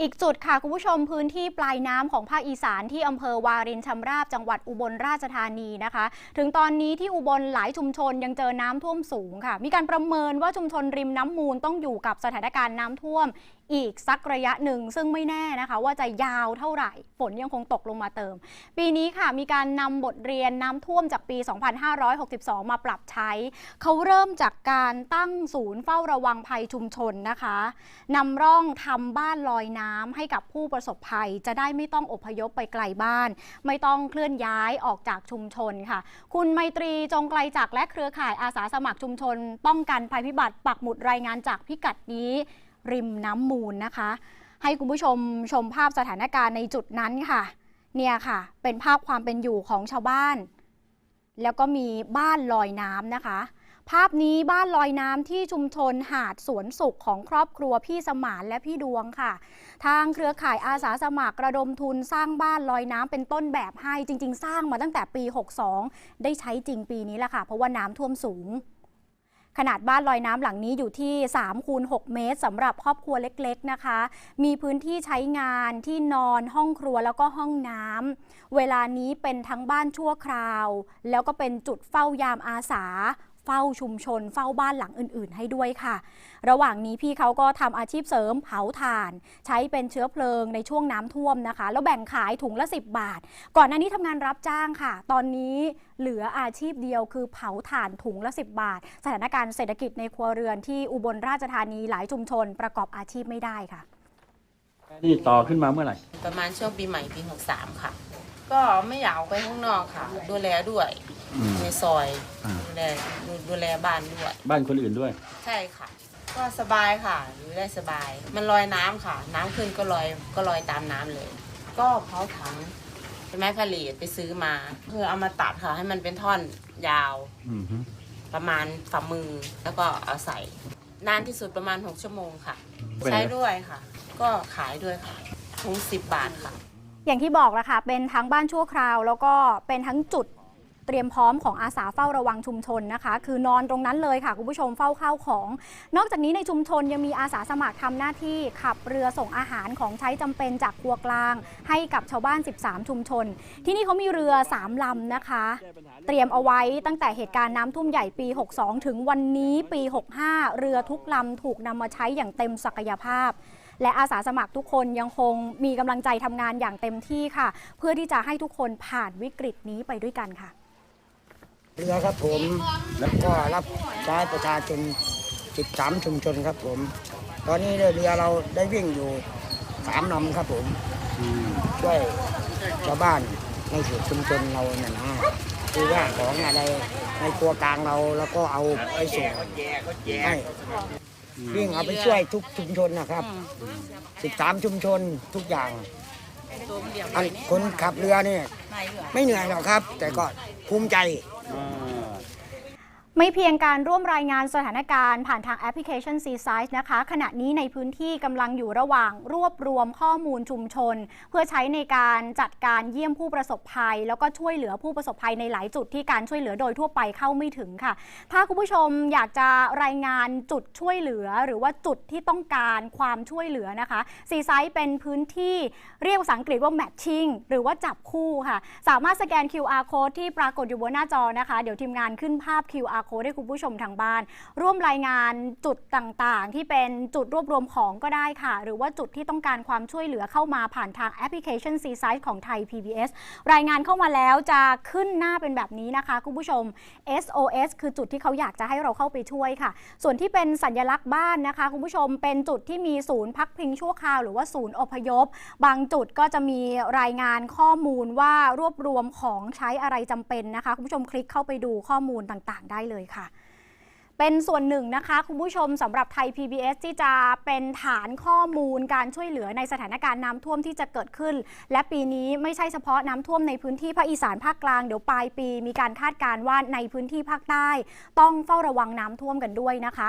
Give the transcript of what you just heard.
อีกจุดค่ะ คุณผู้ชมพื้นที่ปลายน้ำของภาคอีสานที่อำเภอวารินชำราบจังหวัดอุบลราชธานีนะคะ ถึงตอนนี้ที่อุบลหลายชุมชนยังเจอน้ำท่วมสูงค่ะ มีการประเมินว่าชุมชนริมน้ำมูลต้องอยู่กับสถานการณ์น้ำท่วม อีกสักระยะหนึ่ง ซึ่งไม่แน่นะคะ ว่าจะยาวเท่าไหร่ ฝนยังคงตกลงมาเติม ปีนี้ค่ะมีการนำบทเรียนน้ำท่วมจากปี 2562 มาปรับใช้ เขาเริ่มจากการตั้งศูนย์เฝ้าระวังภัยชุมชนนะคะนำร่องทำบ้านลอยน้ำให้กับผู้ประสบภัย จะได้ไม่ต้องอพยพไปไกลบ้าน ไม่ต้องเคลื่อนย้ายออกจากชุมชนค่ะ คุณไมตรีจงไกลจากและเครือข่ายอาสาสมัครชุมชน ป้องกันภัยพิบัติปักหมุดรายงานจากพิกัดนี้ ริมน้ำมูลนะคะ ให้คุณผู้ชมชมภาพสถานการณ์ในจุดนั้นค่ะ เนี่ยค่ะ เป็นภาพความเป็นอยู่ของชาวบ้าน แล้วก็มีบ้านลอยน้ำนะคะ ภาพนี้บ้านลอยน้ำที่ชุมชนหาดสวนสุขของครอบครัวพี่สมานและพี่ดวงค่ะ ทางเครือข่ายอาสาสมัครระดมทุนสร้างบ้านลอยน้ำเป็นต้นแบบให้จริง ๆ สร้างมาตั้งแต่ปี 62 ได้ใช้จริงปีนี้แหละค่ะ เพราะว่าน้ำท่วมสูง ขนาดบ้านลอยน้ำหลังนี้อยู่ที่3คูณ6เมตรสำหรับครอบครัวเล็กๆนะคะ มีพื้นที่ใช้งานที่นอนห้องครัวแล้วก็ห้องน้ำเวลานี้เป็นทั้งบ้านชั่วคราว แล้วก็เป็นจุดเฝ้ายามอาสา เฝ้าชุมชน เฝ้าบ้านหลังอื่น ๆ ให้ด้วยค่ะ ระหว่างนี้พี่เขาก็ทำอาชีพเสริมเผาถ่าน ใช้เป็นเชื้อเพลิงในช่วงน้ำท่วมนะคะ แล้วแบ่งขายถุงละ 10 บาท ก่อนหน้านี้ทำงานรับจ้างค่ะ ตอนนี้เหลืออาชีพเดียวคือเผาถ่านถุงละ 10 บาท สถานการณ์เศรษฐกิจในครัวเรือนที่อุบลราชธานีหลายชุมชน ประกอบอาชีพไม่ได้ค่ะนี่ต่อขึ้นมาเมื่อไหร่ ประมาณช่วงปีใหม่ปี 63 ค่ะ ก็ไม่อยากออกไปข้างนอกค่ะ ดูแลด้วย อืม ในซอยอ่า ดูแลดูแลบ้านด้วย บ้านคนอื่นด้วย ใช่ค่ะ ก็สบายค่ะอยู่ได้สบาย มันลอยน้ำค่ะ น้ำขึ้นก็ลอยก็ลอยตามน้ำเลย ก็เผาถังเป็นไม้ผลิตไปซื้อมาเพื่อเอามาตัดค่ะ ให้มันเป็นท่อนยาวอืมฮึประมาณฝ่ามือ แล้วก็เอาใส่นานที่สุดประมาณ 6 ชั่วโมงค่ะ เป็นไง ใช้ด้วยค่ะ ก็ขายด้วยค่ะถุงสิบบาทค่ะ อย่างที่บอกละค่ะ เป็นทั้งบ้านชั่วคราว แล้วก็เป็นทั้งจุด เตรียมพร้อมของอาสาเฝ้าระวังชุมชนนะคะ คือนอนตรงนั้นเลยค่ะคุณผู้ชมเฝ้าข้าวของ นอกจากนี้ในชุมชนยังมีอาสาสมัครทำหน้าที่ขับเรือส่งอาหารของใช้จำเป็นจากครัวกลาง ให้กับชาวบ้าน 13 ชุมชน ที่นี่เขามีเรือ3ลำนะคะ เตรียมเอาไว้ตั้งแต่เหตุการณ์น้ำท่วมใหญ่ปี 62 ถึงวันนี้ปี 65 เรือทุกลำถูกนำมาใช้อย่างเต็มศักยภาพและอาสาสมัครทุกคนยังคงมีกำลังใจทำงานอย่างเต็มที่ค่ะ เพื่อที่จะให้ทุกคนผ่านวิกฤตนี้ไปด้วยกันค่ะ เรือครับผม แล้วก็รับใช้ประชาชน13 ชุมชนครับผม ตอนนี้เรือเราได้วิ่งอยู่สามลำครับผมอืมช่วยชาวบ้านในเขตชุมชนเราเนี่ยนะคือว่าของอะไรในครัวกลางเราแล้วก็เอาไปส่งให้วิ่งเอาไปช่วยทุกชุมชนนะครับ13ชุมชนทุกอย่างอันคนขับเรือเนี่ยไม่เหนื่อยหรอกครับ แต่ก็ภูมิใจ อ่า ไม่เพียงการร่วมรายงานสถานการณ์ผ่านทางแอปพลิเคชัน c s i z e นะคะ ขณะนี้ในพื้นที่กำลังอยู่ระหว่างรวบรวมข้อมูลชุมชน เพื่อใช้ในการจัดการเยี่ยมผู้ประสบภัย แล้วก็ช่วยเหลือผู้ประสบภัยในหลายจุดที่การช่วยเหลือโดยทั่วไปเข้าไม่ถึงค่ะ ถ้าคุณผู้ชมอยากจะรายงานจุดช่วยเหลือ หรือว่าจุดที่ต้องการความช่วยเหลือนะคะซีไซส์เป็นพื้นที่เรียกภาษาอังกฤษว่า matching หรือว่าจับคู่ค่ะ สามารถสแกน QR code ที่ปรากฏอยู่บนหน้าจอนะคะ เดี๋ยวทีมงานขึ้นภาพ QR code ให้คุณผู้ชมทางบ้าน ร่วมรายงานจุดต่างๆ ที่เป็นจุดรวบรวมของก็ได้ค่ะ หรือว่าจุดที่ต้องการความช่วยเหลือเข้ามาผ่านทางแอปพลิเคชัน c s i z e ของไทย PBS รายงานเข้ามาแล้วจะขึ้นหน้าเป็นแบบนี้นะคะ คุณผู้ชม SOS คือจุดที่เขาอยากจะให้เราเข้าไปช่วยค่ะ ส่วนที่เป็นสัญลักษณ์บ้านนะคะ คุณผู้ชมเป็นจุดที่มีศูนย์พักพิงชั่วคราวหรือว่าศูนย์อพยพ บางจุดก็จะมีรายงานข้อมูลว่ารวบรวมของใช้อะไรจำเป็นนะคะ คุณผู้ชมคลิกเข้าไปดูข้อมูลต่างๆ ได้เลยเลยค่ะ เป็นส่วนหนึ่งนะคะ คุณผู้ชมสำหรับไทย PBS ที่จะเป็นฐานข้อมูลการช่วยเหลือในสถานการณ์น้ำท่วมที่จะเกิดขึ้น และปีนี้ไม่ใช่เฉพาะน้ำท่วมในพื้นที่ภาคอีสานภาคกลางเดี๋ยวปลายปี มีการคาดการณ์ว่าในพื้นที่ภาคใต้ ต้องเฝ้าระวังน้ำท่วมกันด้วยนะคะ